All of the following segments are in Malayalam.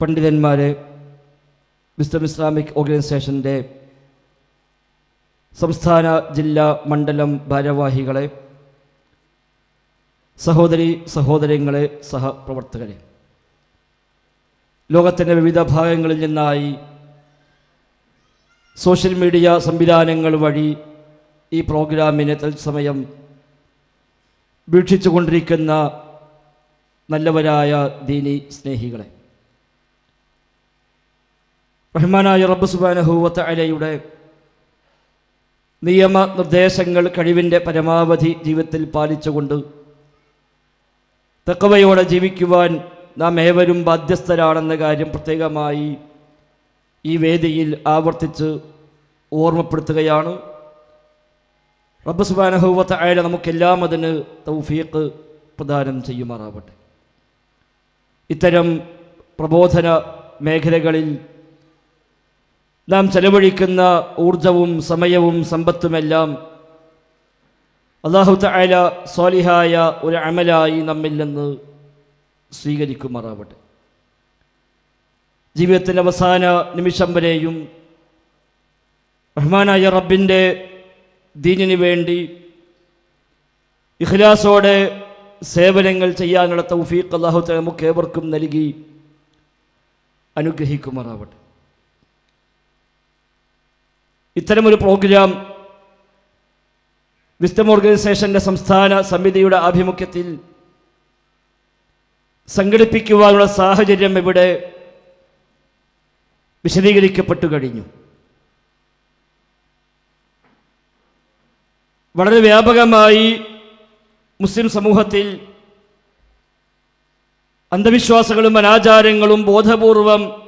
പണ്ഡിതന്മാരെ മിസ്റ്റർ ഇസ്ലാമിക് ഓർഗനൈസേഷന്റെ സംസ്ഥാന ജില്ലാ മണ്ഡലം ഭാരവാഹികളെ സഹോദരി സഹോദരങ്ങളെ സഹപ്രവർത്തകരെ. ലോകത്തിന്റെ വിവിധ ഭാഗങ്ങളിൽ നിന്നായി സോഷ്യൽ മീഡിയ സംവിധാനങ്ങൾ വഴി ഈ പ്രോഗ്രാമിനെ തത്സമയം വീക്ഷിച്ചുകൊണ്ടിരിക്കുന്ന നല്ലവരായ ദീനി സ്നേഹികളെ. റഹ്മാനായ റബ്ബ് സുബാനഹൂവത്ത അലയുടെ നിയമ നിർദ്ദേശങ്ങൾ കഴിവിന്റെ പരമാവധി ജീവിതത്തിൽ പാലിച്ചുകൊണ്ട് തെക്കവയോടെ ജീവിക്കുവാൻ നാം ഏവരും ബാധ്യസ്ഥരാണെന്ന കാര്യം പ്രത്യേകമായി ഈ വേദിയിൽ ആവർത്തിച്ച് ഓർമ്മപ്പെടുത്തുകയാണ്. റബ്ബ് സുബാനഹൂവത്ത അയല നമുക്കെല്ലാം അതിന് തൗഫീഖ് പ്രദാനം ചെയ്യുമാറാവട്ടെ. ഇത്തരം പ്രബോധന മേഖലകളിൽ നാം ചെലവഴിക്കുന്ന ഊർജവും സമയവും സമ്പത്തുമെല്ലാം അള്ളാഹു തായ സ്വാലിഹായ ഒരു അമലായി നമ്മിൽ നിന്ന് സ്വീകരിക്കുമാറാവട്ടെ. ജീവിതത്തിന്റെ അവസാന നിമിഷം വരെയും റഹ്മാനായ റബ്ബിന്റെ ദീനിന് വേണ്ടി ഇഖ്ലാസോടെ സേവനങ്ങൾ ചെയ്യാനുള്ള തൗഫീഖ് അള്ളാഹു നമുക്ക് ഏവർക്കും നൽകി അനുഗ്രഹിക്കുമാറാവട്ടെ. ഇത്തരമൊരു പ്രോഗ്രാം വിസ്ഡം ഓർഗനൈസേഷന്റെ സംസ്ഥാന സമിതിയുടെ ആഭിമുഖ്യത്തിൽ സംഘടിപ്പിക്കുവാനുള്ള സാഹചര്യം ഇവിടെ വിശദീകരിക്കപ്പെട്ടു കഴിഞ്ഞു. വളരെ വ്യാപകമായി മുസ്ലിം സമൂഹത്തിൽ അന്ധവിശ്വാസങ്ങളും അനാചാരങ്ങളും ബോധപൂർവം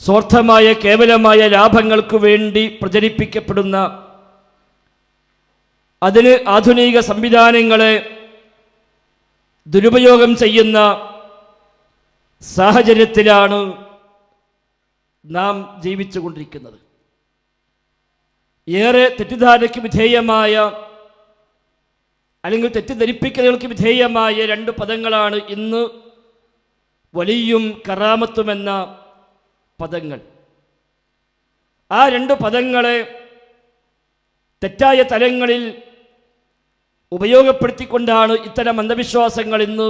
സ്വാർത്ഥമായ കേവലമായ ലാഭങ്ങൾക്കു വേണ്ടി പ്രചരിപ്പിക്കപ്പെടുന്ന അതിന് ആധുനിക സംവിധാനങ്ങളെ ദുരുപയോഗം ചെയ്യുന്ന സാഹചര്യത്തിലാണ് നാം ജീവിച്ചു കൊണ്ടിരിക്കുന്നത് ഏറെ തെറ്റിദ്ധാരണയ്ക്ക് വിധേയമായ അല്ലെങ്കിൽ തെറ്റിദ്ധരിപ്പിക്കലുകൾക്ക് വിധേയമായ രണ്ട് പദങ്ങളാണ് ഇന്ന് വലിയും കറാമത്തുമെന്ന പദങ്ങൾ. ആ രണ്ട് പദങ്ങളെ തെറ്റായ തലങ്ങളിൽ ഉപയോഗപ്പെടുത്തിക്കൊണ്ടാണ് ഇത്തരം അന്ധവിശ്വാസങ്ങൾ ഇന്ന്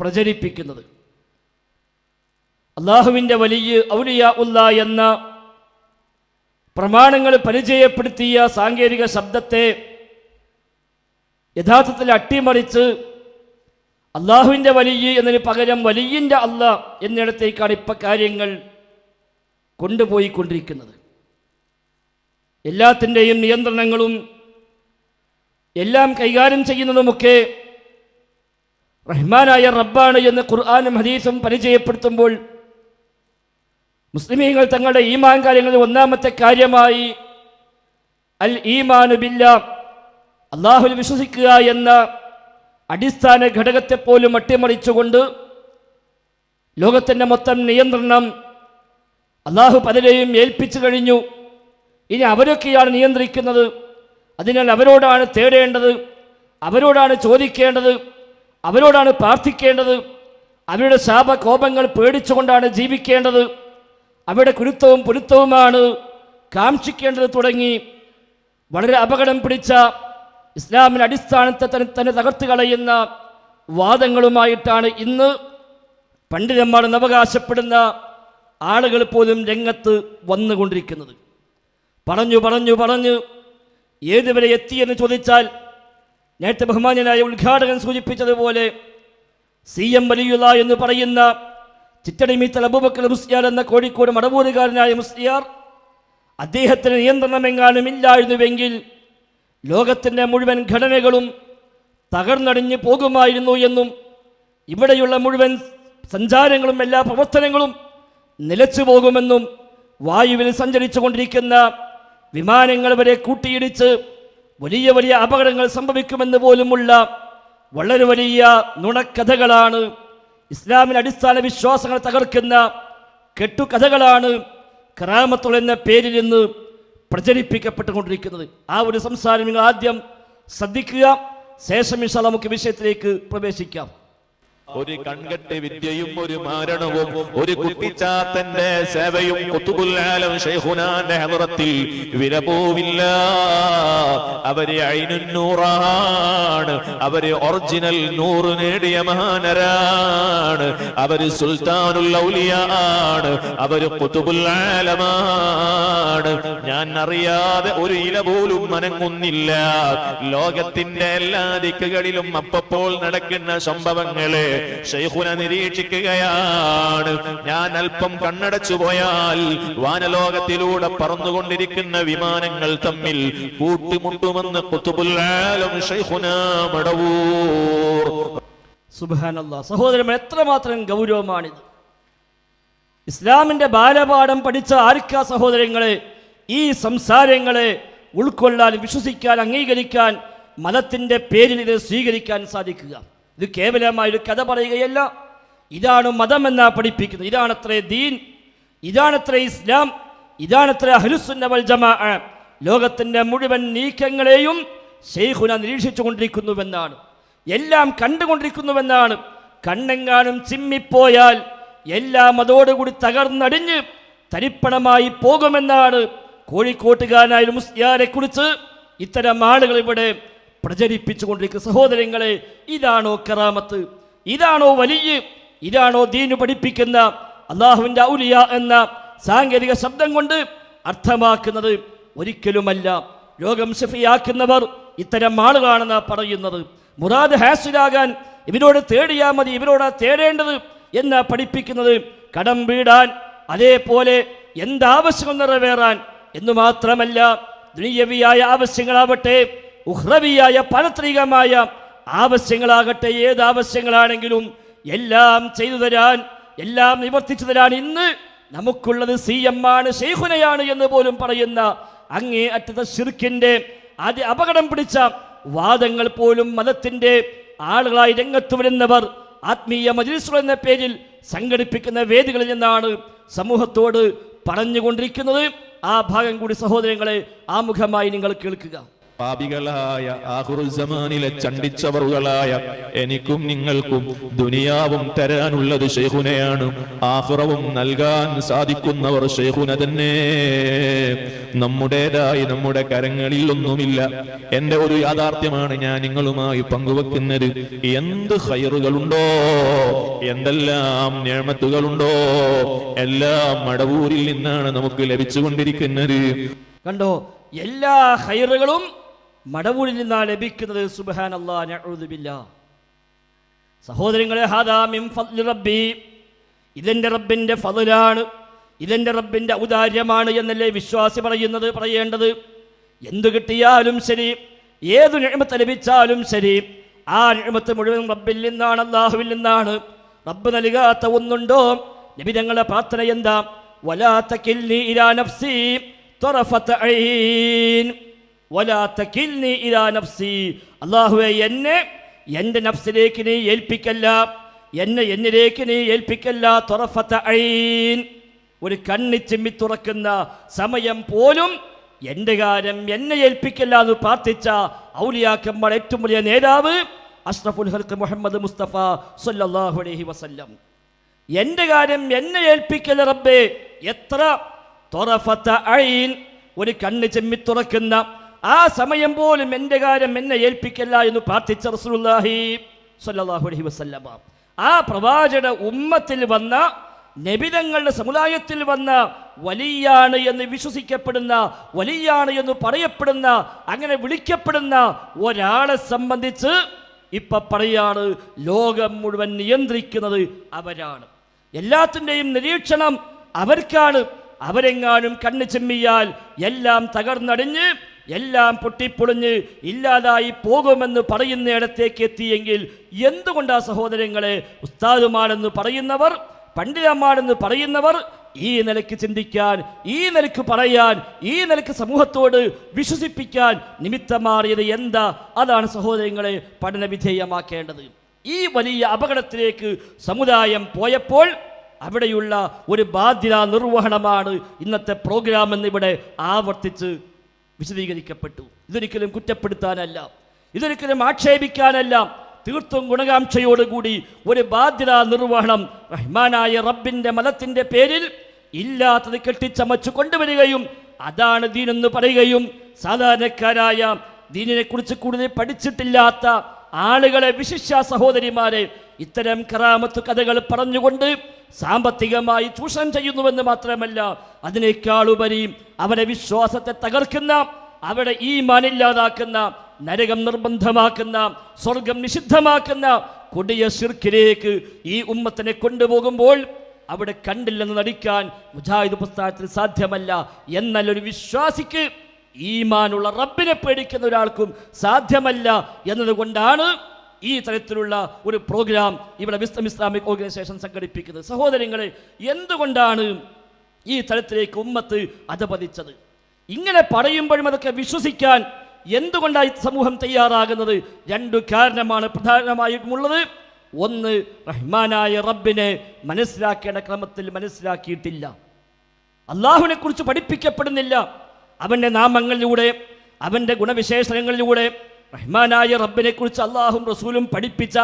പ്രചരിപ്പിക്കുന്നത്. അള്ളാഹുവിന്റെ വലിയ ഔലിയ ഉല്ല എന്ന പ്രമാണങ്ങൾ പരിചയപ്പെടുത്തിയ സാങ്കേതിക ശബ്ദത്തെ യഥാർത്ഥത്തിൽ അട്ടിമറിച്ച് അള്ളാഹുവിന്റെ വലിയ എന്നതിന് പകരം വലിയന്റെ അല്ല എന്നിടത്തേക്കാണ് ഇപ്പം കാര്യങ്ങൾ കൊണ്ടുപോയിക്കൊണ്ടിരിക്കുന്നത്. എല്ലാത്തിന്റെയും നിയന്ത്രണങ്ങളും എല്ലാം കൈകാര്യം ചെയ്യുന്നതുമൊക്കെ റഹ്മാനായ റബ്ബാണ് എന്ന് ഖുർആാനും ഹദീസും പരിചയപ്പെടുത്തുമ്പോൾ മുസ്ലിമീങ്ങൾ തങ്ങളുടെ ഈമാൻ കാര്യങ്ങളിൽ ഒന്നാമത്തെ കാര്യമായി അൽ ഈമാനു ബില്ല അള്ളാഹുൽ വിശ്വസിക്കുക എന്ന അടിസ്ഥാന ഘടകത്തെ പോലും അട്ടിമറിച്ചുകൊണ്ട് ലോകത്തിന്റെ മൊത്തം നിയന്ത്രണം അള്ളാഹു പലരെയും ഏൽപ്പിച്ചു കഴിഞ്ഞു. ഇനി അവരൊക്കെയാണ് നിയന്ത്രിക്കുന്നത്. അതിനാൽ അവരോടാണ് തേടേണ്ടത്. അവരോടാണ് ചോദിക്കേണ്ടത്. അവരോടാണ് പ്രാർത്ഥിക്കേണ്ടത്. അവരുടെ ശാപകോപങ്ങൾ പേടിച്ചുകൊണ്ടാണ് ജീവിക്കേണ്ടത്. അവരുടെ കുരുത്തവും പുരുത്തവുമാണ് കാക്ഷിക്കേണ്ടത് തുടങ്ങി. വളരെ അപകടം പിടിച്ച ഇസ്ലാമിന്റെ അടിസ്ഥാനത്തെ തന്നെ തന്നെ തകർത്ത് കളയുന്ന വാദങ്ങളുമായിട്ടാണ് ഇന്ന് പണ്ഡിതന്മാർ അവകാശപ്പെടുന്ന ആളുകൾ പോലും രംഗത്ത് വന്നുകൊണ്ടിരിക്കുന്നത്. പറഞ്ഞു പറഞ്ഞു പറഞ്ഞു ഏതുവരെ എത്തിയെന്ന് ചോദിച്ചാൽ നേരത്തെ ബഹുമാന്യനായ ഉദ്ഘാടകൻ സൂചിപ്പിച്ചതുപോലെ സി എം വലിയുള്ള എന്ന് പറയുന്ന ചിറ്റടിമീത്തൽ അബൂബക്കർ മുസ്ലിയാർ എന്ന കോഴിക്കോട് മടവൂരുകാരനായ മുസ്ലിയാർ അദ്ദേഹത്തിന് നിയന്ത്രണമെങ്ങാനും ഇല്ലായിരുന്നുവെങ്കിൽ ലോകത്തിന്റെ മുഴുവൻ ഘടനകളും തകർന്നടിഞ്ഞു പോകുമായിരുന്നു എന്നും ഇവിടെയുള്ള മുഴുവൻ സഞ്ചാരങ്ങളും എല്ലാ പ്രവർത്തനങ്ങളും നിലച്ചു പോകുമെന്നും വായുവിൽ സഞ്ചരിച്ചു കൊണ്ടിരിക്കുന്ന വിമാനങ്ങൾ വരെ കൂട്ടിയിടിച്ച് വലിയ വലിയ അപകടങ്ങൾ സംഭവിക്കുമെന്ന് പോലുമുള്ള വളരെ വലിയ നുണക്കഥകളാണ് ഇസ്ലാമിന്റെ അടിസ്ഥാന വിശ്വാസങ്ങൾ തകർക്കുന്ന കെട്ടുകഥകളാണ് കറാമത്തുൾ എന്ന പേരിൽ നിന്ന് പ്രചരിപ്പിക്കപ്പെട്ടുകൊണ്ടിരിക്കുന്നത്. ആ ഒരു സംസാരം നിങ്ങൾ ആദ്യം ശ്രദ്ധിക്കുക. ശേഷം ഇൻഷാ നമുക്ക് വിഷയത്തിലേക്ക് പ്രവേശിക്കാം. ഒരു കൺകെട്ട് വിദ്യയും ഒരു മാരണവും ഒരു കുട്ടിച്ചാത്തന്റെ സേവയും കുത്തുകുല്ലാലും ഷെയ്ഖുനാന്റെ ഹദറത്തിൽ വില പോവില്ല അവർ അയിനുന്നൂറാണ് അവർ ഒറിജിനൽ നൂറ് നേടിയ മഹാനരാണ്. അവർ സുൽത്താനുൽ ഔലിയാണ് അവർ കുത്തുകുല്ലാലമാണ് ഞാൻ അറിയാതെ ഒരു ഇല പോലും മനങ്ങുന്നില്ല ലോകത്തിന്റെ എല്ലാ ദിക്കുകളിലും അപ്പപ്പോൾ നടക്കുന്ന സംഭവങ്ങളെ ഷെയ്ഖുന നിരീക്ഷിക്കുകയാണ്. ഞാൻ അല്പം കണ്ണടച്ചു പോയാൽ വാനലോകത്തിലൂടെ പറന്നുകൊണ്ടിരിക്കുന്ന വിമാനങ്ങൾ തമ്മിൽ കൂട്ടിമുട്ടുമെന്ന് കുത്തുപുല്ലാലും ഷെയ്ഖുന മടവൂർ സുബാനല്ല സഹോദരൻ എത്രമാത്രം ഗൗരവമാണിത്. ഇസ്ലാമിന്റെ ബാലപാഠം പഠിച്ച ആർക്കാ സഹോദരങ്ങളെ ഈ സംസാരങ്ങളെ ഉൾക്കൊള്ളാൻ വിശ്വസിക്കാൻ അംഗീകരിക്കാൻ മതത്തിന്റെ പേരിൽ ഇത് സ്വീകരിക്കാൻ സാധിക്കുക. ഇത് കേവലമായ ഒരു കഥ പറയുകയല്ല. ഇതാണ് മതം എന്നാ പഠിപ്പിക്കുന്നത്. ഇതാണത്രേ ദീൻ ഇതാണത്രേ ഇസ്ലാം ഇതാണത്രേ അഹ്ലുസുന്നവൽ ജമാ ലോകത്തിന്റെ മുഴുവൻ നീക്കങ്ങളെയും ഷെയ്ഖുന നിരീക്ഷിച്ചു കൊണ്ടിരിക്കുന്നുവെന്നാണ് എല്ലാം കണ്ടുകൊണ്ടിരിക്കുന്നുവെന്നാണ്. കണ്ണെങ്ങാനും ചിമ്മിപ്പോയാൽ എല്ലാം അതോടുകൂടി തകർന്നടിഞ്ഞ് തരിപ്പണമായി പോകുമെന്നാണ് കോഴിക്കോട്ടുകാരനായ ഒരു മുസ്ലിയാരെ കുറിച്ച് ഇത്തരം ആളുകൾ ഇവിടെ പ്രചരിപ്പിച്ചുകൊണ്ടിരിക്കുന്ന സഹോദരങ്ങളെ ഇതാണോ കറാമത്ത്? ഇതാണോ വലിയ? ഇതാണോ ദീനു പഠിപ്പിക്കുന്ന അള്ളാഹുവിന്റെ ഔലിയ എന്ന സാങ്കേതിക ശബ്ദം കൊണ്ട് അർത്ഥമാക്കുന്നത് ഒരിക്കലുമല്ല. രോഗം ഷഫിയാക്കുന്നവർ ഇത്തരം ആളുകളാണെന്ന് പറയുന്നത്. മുറാദ് ഹാസിലാകാൻ ഇവരോട് തേടിയാൽ മതി ഇവരോടാ തേടേണ്ടത് എന്ന് പഠിപ്പിക്കുന്നത്? കടം വീടാൻ അതേപോലെ എന്താവശ്യം നിറവേറാൻ എന്നു മാത്രമല്ല ദുനിയവിയായ ആവശ്യങ്ങളാവട്ടെ ഉഹ്രവിയായ പാരത്രികമായ ആവശ്യങ്ങളാകട്ടെ ഏത് ആവശ്യങ്ങളാണെങ്കിലും എല്ലാം ചെയ്തു തരാൻ എല്ലാം നിവർത്തിച്ചു തരാൻ ഇന്ന് നമുക്കുള്ളത് സി എം ആണ് ഷെയ്ഖുനയാണ് എന്ന് പോലും പറയുന്ന അങ്ങേ അറ്റത്തെ ഷിർക്കിന്റെ ആദ്യ അപകടം പിടിച്ച വാദങ്ങൾ പോലും മതത്തിന്റെ ആളുകളായി രംഗത്ത് വരുന്നവർ ആത്മീയ മജ്ലിസുകൾ എന്ന പേരിൽ സംഘടിപ്പിക്കുന്ന വേദികളിൽ നിന്നാണ് സമൂഹത്തോട് പറഞ്ഞുകൊണ്ടിരിക്കുന്നത്. ആ ഭാഗം കൂടി സഹോദരങ്ങളെ ആമുഖമായി നിങ്ങൾ കേൾക്കുക. പാപികളായ ആഹുറുസമാനിലെ ചണ്ടിച്ചവറുകളായ എനിക്കും നിങ്ങൾക്കും ദുനിയാവും തരാനുള്ളത് ഷെയ്ഖുനയാണ് ആഹുറവും നൽകാൻ സാധിക്കുന്നവർ ഷെയ്ഖുന തന്നെ. നമ്മുടേതായി നമ്മുടെ കരങ്ങളിൽ ഒന്നുമില്ല. എന്റെ ഒരു യാഥാർത്ഥ്യമാണ് ഞാൻ നിങ്ങളുമായി പങ്കുവെക്കുന്നത്. എന്ത് ഹൈറുകളുണ്ടോ എന്തെല്ലാം ഞാമത്തുകളുണ്ടോ എല്ലാം മടവൂരിൽ നിന്നാണ് നമുക്ക് ലഭിച്ചുകൊണ്ടിരിക്കുന്നത്. കണ്ടോ എല്ലാ ഹൈറുകളും മടവൂരിൽ നിന്നാ ലഭിക്കുന്നത് സുബഹാൻ അള്ളാ നഴുതുബില്ല സഹോദരങ്ങളെ ഹാദാമിം ഫദ്ലി റബ്ബി. ഇതെന്റെ റബ്ബിന്റെ ഫതിലാണ് ഇതെന്റെ റബ്ബിന്റെ ഔദാര്യമാണ് എന്നല്ലേ വിശ്വാസി പറയുന്നത് പറയേണ്ടത്? എന്തു കിട്ടിയാലും ശരി ഏതു നിഴമത്ത് ലഭിച്ചാലും ശരി ആ നിഴമത്ത് മുഴുവൻ റബ്ബിൽ നിന്നാണ് അള്ളാഹുവിൽ നിന്നാണ്. റബ്ബ് നൽകാത്ത ഒന്നുണ്ടോ? നബി ഞങ്ങളുടെ പ്രാർത്ഥന എന്താ? വലാത്ത കില്ലി ഇരാ നഫ്സി തൊറഫത്ത് ഐൻ അള്ളാഹുവെ എന്നെ എന്റെ നഫ്സിലേക്ക് നീ ഏൽപ്പിക്കല്ല. എന്നെ എന്നിലേക്ക് നീ ഏൽപ്പിക്കല്ല. തുറഫത്ത ഐൻ ഒരു കണ്ണി ചിമ്മി തുറക്കുന്ന സമയം പോലും എന്റെ കാര്യം എന്നെ ഏൽപ്പിക്കല്ല എന്ന് പ്രാർത്ഥിച്ച ഔലിയാക്കമ്മൾ ഏറ്റവും വലിയ നേതാവ് അഷ്റഫുൽ ഹൽക്ക് മുഹമ്മദ് മുസ്തഫ സല്ലാഹു അലഹി വസല്ലം. എന്റെ കാര്യം എന്നെ ഏൽപ്പിക്കല്ല റബ്ബേ. എത്ര? തുറഫത്ത ഐൻ ഒരു കണ്ണ് ചെമ്മി തുറക്കുന്ന ആ സമയം പോലും എന്റെ കാര്യം എന്നെ ഏൽപ്പിക്കല്ല എന്ന് പ്രാർത്ഥിച്ച റസൂലുള്ളാഹി സ്വല്ലല്ലാഹു അലൈഹി വസല്ലമ. ആ പ്രവാചക ഉമ്മത്തിൽ വന്ന നബിതങ്ങളുടെ സമുദായത്തിൽ വന്ന വലിയാണ് എന്ന് വിശ്വസിക്കപ്പെടുന്ന വലിയാണ് എന്ന് പറയപ്പെടുന്ന അങ്ങനെ വിളിക്കപ്പെടുന്ന ഒരാളെ സംബന്ധിച്ച് ഇപ്പൊ പറയാണ് ലോകം മുഴുവൻ നിയന്ത്രിക്കുന്നത് അവരാണ്. എല്ലാത്തിന്റെയും നിരീക്ഷണം അവർക്കാണ്. അവരെങ്ങാനും കണ്ണു ചെമ്മിയാൽ എല്ലാം തകർന്നടിഞ്ഞ് എല്ലാം പൊട്ടിപ്പൊളിഞ്ഞ് ഇല്ലാതായി പോകുമെന്ന് പറയുന്നിടത്തേക്ക് എത്തിയെങ്കിൽ എന്തുകൊണ്ടാ സഹോദരങ്ങളെ ഉസ്താദുമാരെന്ന് പറയുന്നവർ പണ്ഡിതന്മാരെന്ന് പറയുന്നവർ ഈ നിലയ്ക്ക് ചിന്തിക്കാൻ ഈ നിലയ്ക്ക് പറയാൻ ഈ നിലയ്ക്ക് സമൂഹത്തോട് വിശ്വസിപ്പിക്കാൻ നിമിത്തമാറിയത് എന്താ? അതാണ് സഹോദരങ്ങളെ പഠനവിധേയമാക്കേണ്ടത് ഈ വലിയ അപകടത്തിലേക്ക് സമുദായം പോയപ്പോൾ അവിടെയുള്ള ഒരു ബാധ്യതാ നിർവഹണമാണ് ഇന്നത്തെ പ്രോഗ്രാം എന്നിവിടെ ആവർത്തിച്ച് വിശദീകരിക്കപ്പെട്ടു. ഇതൊരിക്കലും കുറ്റപ്പെടുത്താനല്ല. ഇതൊരിക്കലും ആക്ഷേപിക്കാനല്ല. തീർത്തും ഗുണകാംക്ഷയോടുകൂടി ഒരു ബാധ്യതാ നിർവഹണം റഹ്മാനായ റബ്ബിന്റെ മതത്തിന്റെ പേരിൽ ഇല്ലാത്തത് കെട്ടിച്ചമച്ചു കൊണ്ടുവരികയും അതാണ് ദീനെന്ന് പറയുകയും സാധാരണക്കാരായ ദീനിനെക്കുറിച്ച് കൂടുതൽ പഠിച്ചിട്ടില്ലാത്ത ആളുകളെ വിശിഷ്യ സഹോദരിമാരെ ഇത്തരം കറാമത്ത് കഥകൾ പറഞ്ഞുകൊണ്ട് സാമ്പത്തികമായി ചൂഷണം ചെയ്യുന്നുവെന്ന് മാത്രമല്ല അതിനേക്കാളുപരി അവരെ വിശ്വാസത്തെ തകർക്കുന്ന അവിടെ ഈ മാനില്ലാതാക്കുന്ന നരകം നിർബന്ധമാക്കുന്ന സ്വർഗം നിഷിദ്ധമാക്കുന്ന കൊടിയ ശിർക്കിലേക്ക് ഈ ഉമ്മത്തിനെ കൊണ്ടുപോകുമ്പോൾ അവിടെ കണ്ടില്ലെന്ന് നടിക്കാൻ മുജാഹിദ് പുസ്തകത്തിൽ സാധ്യമല്ല. എന്നാൽ ഒരു വിശ്വാസിക്ക് ഈമാനുള്ള റബ്ബിനെ പേടിക്കുന്ന ഒരാൾക്കും സാധ്യമല്ല എന്നതുകൊണ്ടാണ് ഈ തരത്തിലുള്ള ഒരു പ്രോഗ്രാം ഇവിടെ വിസ്തം ഇസ്ലാമിക് ഓർഗനൈസേഷൻ സംഘടിപ്പിക്കുന്നത്. സഹോദരങ്ങളെ എന്തുകൊണ്ടാണ് ഈ തരത്തിലേക്ക് ഉമ്മത്ത് അധപതിച്ചത്? ഇങ്ങനെ പറയുമ്പോഴും അതൊക്കെ വിശ്വസിക്കാൻ ഈ സമൂഹം തയ്യാറാകുന്നത്? രണ്ടു കാരണമാണ് പ്രധാനമായിട്ടുമുള്ളത് ഒന്ന് റഹ്മാനായ റബ്ബിനെ മനസ്സിലാക്കേണ്ട ക്രമത്തിൽ മനസ്സിലാക്കിയിട്ടില്ല. അള്ളാഹുവിനെ കുറിച്ച് പഠിപ്പിക്കപ്പെടുന്നില്ല. അവന്റെ നാമങ്ങളിലൂടെ അവന്റെ ഗുണവിശേഷണങ്ങളിലൂടെ റഹ്മാനായ റബ്ബിനെ കുറിച്ച് അള്ളാഹും റസൂലും പഠിപ്പിച്ച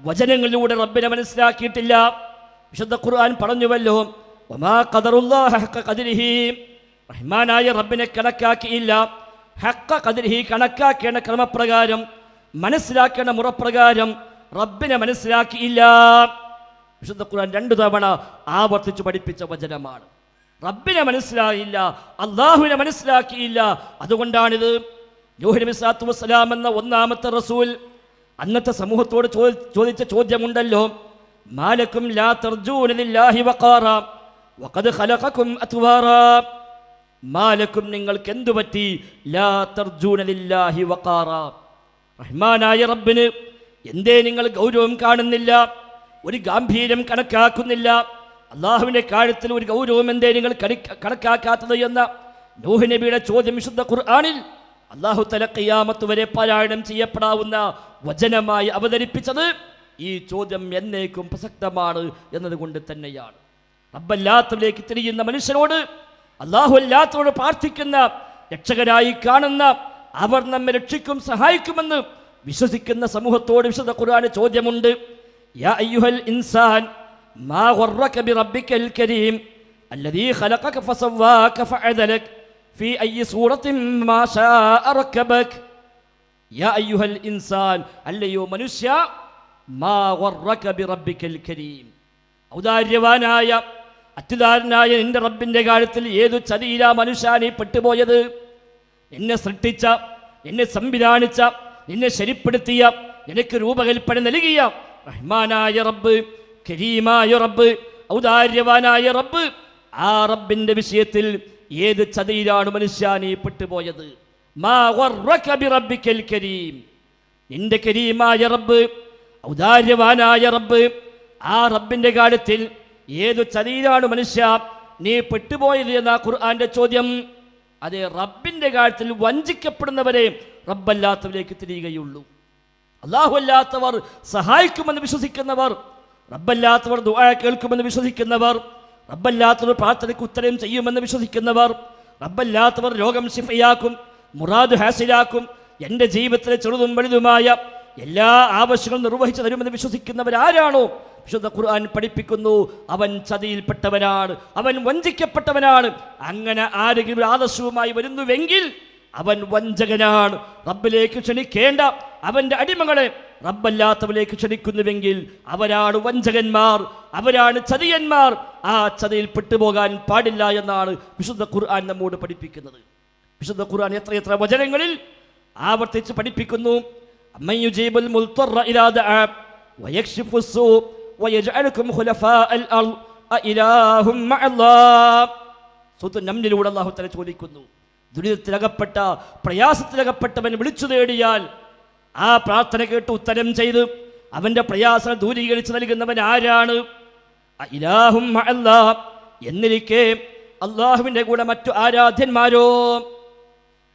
വചനങ്ങളിലൂടെ റബ്ബിനെ മനസ്സിലാക്കിയിട്ടില്ല. വിശുദ്ധ ഖുർആൻ പറഞ്ഞുവല്ലോ ഒമാ ഖദരിഹി. റഹ്മാനായ റബ്ബിനെ കണക്കാക്കിയില്ല. ഹക്ക കതിരിഹി കണക്കാക്കേണ്ട ക്രമപ്രകാരം മനസ്സിലാക്കേണ്ട മുറപ്രകാരം റബ്ബിനെ മനസ്സിലാക്കിയില്ല. വിശുദ്ധ ഖുർആൻ രണ്ടു തവണ ആവർത്തിച്ച് പഠിപ്പിച്ച വചനമാണ്. റബ്ബിനെ മനസ്സിലായില്ല അള്ളാഹുവിനെ മനസ്സിലാക്കിയില്ല. അതുകൊണ്ടാണിത് നൂഹ് നബി സ്വലാത്തു വസ്സലാം എന്ന ഒന്നാമത്തെ റസൂൽ അന്നത്തെ സമൂഹത്തോട് ചോദി- ചോദിച്ച ചോദ്യമുണ്ടല്ലോ. മാലക്കും ലാ തർജൂനില്ലാഹി വഖാറ വഖദ് ഖലഖക്കും അത്വാറ. മാലക്കും നിങ്ങൾക്ക് എന്തു പറ്റി? ലാ തർജൂന ലില്ലാഹി വഖാറ. റഹ്മാനായ റബ്ബിന് എന്തേ നിങ്ങൾ ഗൗരവം കാണുന്നില്ല ഒരു ഗാംഭീര്യം കണക്കാക്കുന്നില്ല. അള്ളാഹുവിന്റെ കാര്യത്തിൽ ഒരു ഗൗരവം എന്തേ നിങ്ങൾ കണി- കണക്കാക്കാത്തത് എന്ന നൂഹ് നബിയുടെ ചോദ്യം വിശുദ്ധ ഖുർആാനിൽ അള്ളാഹു തല ഖിയാമത്ത് വരെ പാരായണം ചെയ്യപ്പെടാവുന്ന വചനമായി അവതരിപ്പിച്ചത് ഈ ചോദ്യം എന്നേക്കും പ്രസക്തമാണ് എന്നതുകൊണ്ട് തന്നെയാണ്. റബ്ബല്ലാത്തവരിലേക്ക് തിരിയുന്ന മനുഷ്യനോട് അള്ളാഹു അല്ലാത്തവരോട് പ്രാർത്ഥിക്കുന്ന രക്ഷകരായി കാണുന്ന അവർ നമ്മെ രക്ഷിക്കും സഹായിക്കുമെന്ന് വിശ്വസിക്കുന്ന സമൂഹത്തോട് വിശുദ്ധ ഖുർആാന് ചോദ്യമുണ്ട്. യാ അയ്യുഹൽ ഇൻസാൻ മാ ഗർറക ബിറബ്ബിക്കൽ കരീം الذي خلقك فسواك فعدلك في أي صورة ما شاء ركبك يا أيها الإنسان അല്ലയോ മനുഷ്യ മാ ഗർറക ബിറബ്ബിക്കൽ കരീം ഔദാര്യവാനായ അത്യുദാരനായ നിന്റെ റബ്ബിന്റെ കാര്യത്തിൽ ഏതു ചതിയില മനുഷ്യാനി പെട്ടുപോയത് എന്നെ സൃഷ്ടിച്ച എന്നെ സംവിധാനിച്ച നിന്നെ ശരിപ്പെടുത്തിയ നിനക്ക് രൂപകൽപ്പന നൽകിയ റഹ്മാനായ റബ്ബ് കരീമായ റബ്ബ് ഔദാര്യവാനായ റബ്ബ് ആ റബ്ബിന്റെ വിഷയത്തിൽ ഏത് ചതിയിലാണ് മനുഷ്യാനി പെട്ടുപോയത്? മാ ഗർറക ബിറബ്ബിക്കൽ കരീം. നിന്റെ കരീമായ റബ്ബ് ഔദാര്യവാനായ റബ്ബ് ആ റബ്ബിന്റെ കാര്യത്തിൽ ഏതു ചതിയിലാണ് മനുഷ്യ നീ പെട്ടുപോയത് എന്ന ഖുർആന്റെ ചോദ്യം അതെ റബ്ബിന്റെ കാര്യത്തിൽ വഞ്ചിക്കപ്പെടുന്നവരെ റബ്ബല്ലാത്തവരിലേക്ക് തിരിയുകയുള്ളൂ. അള്ളാഹു അല്ലാത്തവർ സഹായിക്കുമെന്ന് വിശ്വസിക്കുന്നവർ റബ്ബല്ലാത്തവർ ദുആ കേൾക്കുമെന്ന് വിശ്വസിക്കുന്നവർ റബ്ബല്ലാത്തവർ പ്രാർത്ഥനയ്ക്ക് ഉത്തരം ചെയ്യുമെന്ന് വിശ്വസിക്കുന്നവർ റബ്ബല്ലാത്തവർ രോഗം ശിഫയാക്കും മുറാദ് ഹാസിലാക്കും എന്റെ ജീവിതത്തിലെ ചെറുതും വലുതുമായ എല്ലാ ആവശ്യങ്ങളും നിർവഹിച്ചു തരുമെന്ന് വിശ്വസിക്കുന്നവർ ആരാണോ വിശുദ്ധ ഖുർആൻ പഠിപ്പിക്കുന്നു അവൻ ചതിയിൽപ്പെട്ടവനാണ് അവൻ വഞ്ചിക്കപ്പെട്ടവനാണ്. അങ്ങനെ ആരെങ്കിലും ആദർശവുമായി വരുന്നുവെങ്കിൽ അവൻ വഞ്ചകനാണ്. റബ്ബിലേക്ക് ക്ഷണിക്കേണ്ട അവന്റെ അടിമകളെ റബ്ബല്ലാത്തവരിലേക്ക് ക്ഷണിക്കുന്നുവെങ്കിൽ അവരാണ് വഞ്ചകന്മാർ അവരാണ് ചതിയന്മാർ. ആ ചതിയിൽ പെട്ടുപോകാൻ പാടില്ല എന്നാണ് വിശുദ്ധ ഖുർആൻ നമ്മോട് പഠിപ്പിക്കുന്നത്. വിശുദ്ധ ഖുർആൻ എത്രയെത്ര വചനങ്ങളിൽ ആവർത്തിച്ച് പഠിപ്പിക്കുന്നു. ചോദിക്കുന്നു. ദുരിതത്തിലകപ്പെട്ട പ്രയാസത്തിലകപ്പെട്ടവൻ വിളിച്ചു തേടിയാൽ ആ പ്രാർത്ഥന കേട്ട് ഉത്തരം ചെയ്ത് അവന്റെ പ്രയാസം ദൂരീകരിച്ച് നൽകുന്നവൻ ആരാണ്? ഇലാഹും എന്നിരിക്കെ അള്ളാഹുവിന്റെ കൂടെ മറ്റു ആരാധ്യന്മാരോ?